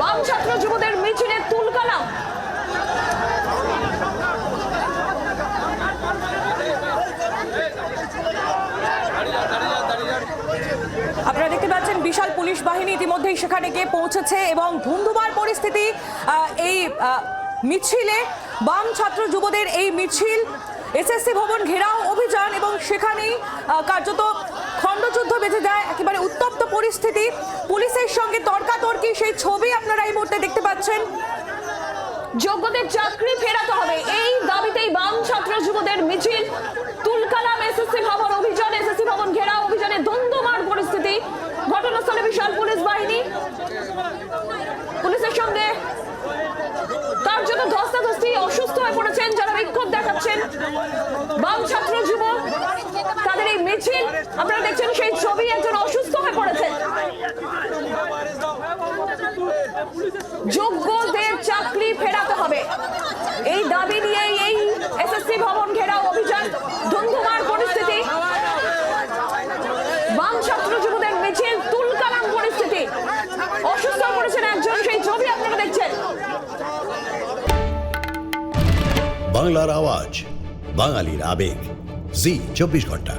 বাম ছাত্র যুবদের মিছিলে তুলকালাম। আপনারা দেখতে পাচ্ছেন বিশাল পুলিশ বাহিনী ইতিমধ্যেই সেখানে গিয়ে পৌঁছেছে এবং ধুমধুমার পরিস্থিতি এই মিছিলে বাম ছাত্র যুবদের এই মিছিল, এসএসসি ভবন ঘেরাও অভিযান এবং সেখানেই কার্যত খণ্ডযুদ্ধ বেঁধে দেয়, একেবারে উত্তপ্ত পরিস্থিতি। পুলিশের সঙ্গে তর্কাতর্কি সেই ছবি আপনারা এই মুহূর্তে দেখতে পাচ্ছেন। যোগ্যদের চাকরি ফেরাতে হবে। এই দাবিতেই বাম ছাত্র যুবদের মিছিল। তুলকালাম এসএসসি ভবন অভিযান, এসএসসি ভবন ঘেরা অভিযানে ধুন্ধুমার পরিস্থিতি। ঘটনাস্থলে বিশাল পুলিশ বাহিনী। পুলিশের সঙ্গে কার্যত ধস্তাধস্তি, অসুস্থ হয়ে পড়েছেন যারা বিক্ষোভ দেখাচ্ছেন। বাম ছাত্র যুব, তাদের এই মিছিল, আপনারা দেখছেন সেই ছবি একজন অসুস্থ হয়ে পড়েছেন যোগ্যদের চাকরি ফেরাতে হবে। এই দাবি নিয়ে এই এসএসসি ভবন ঘেরাও অভিযান ধুন্ধুমার পরিস্থিতি। বাম ছাত্র যুবদের মিছিল তুলকালাম পরিস্থিতি। অসুস্থ পড়েছেন একজন, সেই ছবি আপনারা দেখছেন। বাংলার আওয়াজ, বাঙালির আবেগ। জি, চব্বিশ ঘণ্টা।